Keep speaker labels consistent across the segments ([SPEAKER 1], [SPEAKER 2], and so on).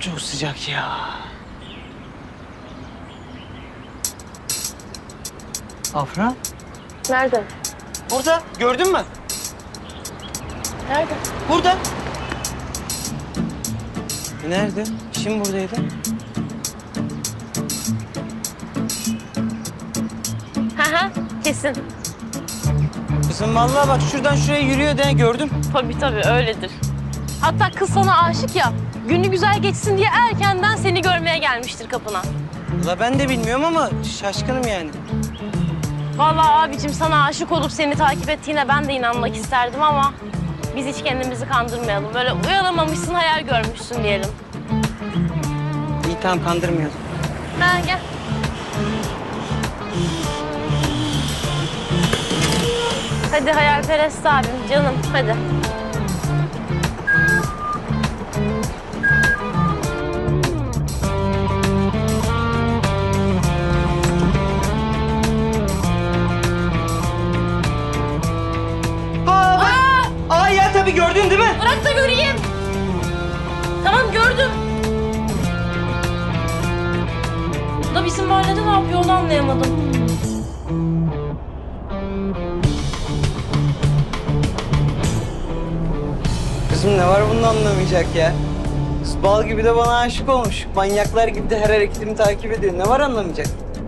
[SPEAKER 1] Çok sıcak ya. Afra?
[SPEAKER 2] Nerede?
[SPEAKER 1] Burada. Gördün mü?
[SPEAKER 2] Nerede?
[SPEAKER 1] Burada. Nerede? Şimdi buradaydı.
[SPEAKER 2] Hı, kesin.
[SPEAKER 1] Kızım vallahi bak şuradan şuraya yürüyor de gördüm.
[SPEAKER 2] Tabii tabii öyledir. Hatta kız sana aşık ya. Günü güzel geçsin diye erkenden seni görmeye gelmiştir kapına.
[SPEAKER 1] La ben de bilmiyorum ama şaşkınım yani.
[SPEAKER 2] Vallahi abicim sana aşık olup seni takip ettiğine ben de inanmak isterdim ama biz hiç kendimizi kandırmayalım. Böyle uyanamamışsın, hayal görmüşsün diyelim.
[SPEAKER 1] İyi tamam kandırmıyordum.
[SPEAKER 2] Ha gel. Hadi hayalperest abim, canım hadi.
[SPEAKER 1] Tabii gördün değil mi?
[SPEAKER 2] Bırak da göreyim. Tamam gördüm. Bu da bizim mahallede ne yapıyor onu anlayamadım.
[SPEAKER 1] Kızım ne var bunda anlamayacak ya? Kız bal gibi de bana aşık olmuş. Manyaklar gibi de her hareketimi takip ediyor. Ne var anlamayacak?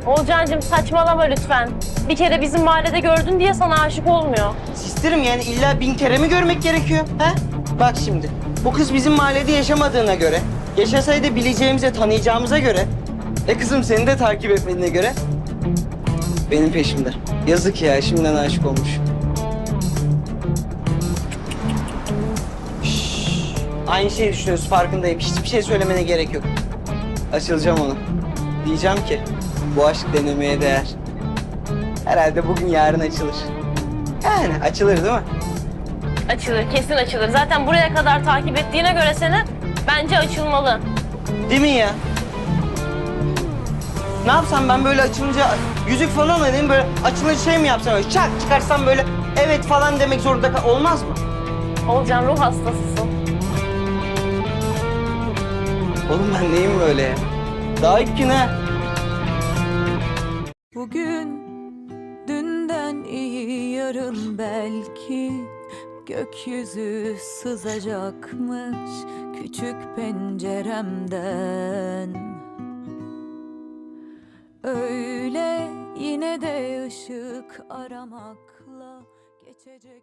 [SPEAKER 2] Olcancığım saçmalama lütfen. Bir kere bizim mahallede gördün diye sana aşık olmuyor.
[SPEAKER 1] Sistirim yani illa bin kere mi görmek gerekiyor? He? Bak şimdi. Bu kız bizim mahallede yaşamadığına göre, yaşasaydı bileceğimize, tanıyacağımıza göre, e kızım seni de takip etmediğine göre benim peşimde. Yazık ya, şimdiden aşık olmuş. Şşş, Aynı şeyi düşünüyoruz, farkındayım. Hiçbir şey söylemene gerek yok. Açılacağım ona. Diyeceğim ki, bu aşk denemeye değer. Herhalde bugün yarın açılır. Yani açılır değil mi?
[SPEAKER 2] Açılır, kesin açılır. Zaten buraya kadar takip ettiğine göre seni bence açılmalı.
[SPEAKER 1] Değil mi ya? Ne yapsam ben böyle açılınca yüzük falan alayım böyle açılınca şey mi yapsam öyle çak çıkarsam böyle evet falan demek zorunda kal- olmaz mı?
[SPEAKER 2] Olcan ruh hastasısın.
[SPEAKER 1] Oğlum ben neyim böyle ya? Daha ilk gün ha.
[SPEAKER 3] Bugün dünden iyi yarın belki gökyüzü sızacakmış küçük penceremden. Öyle yine de ışık aramakla geçecek.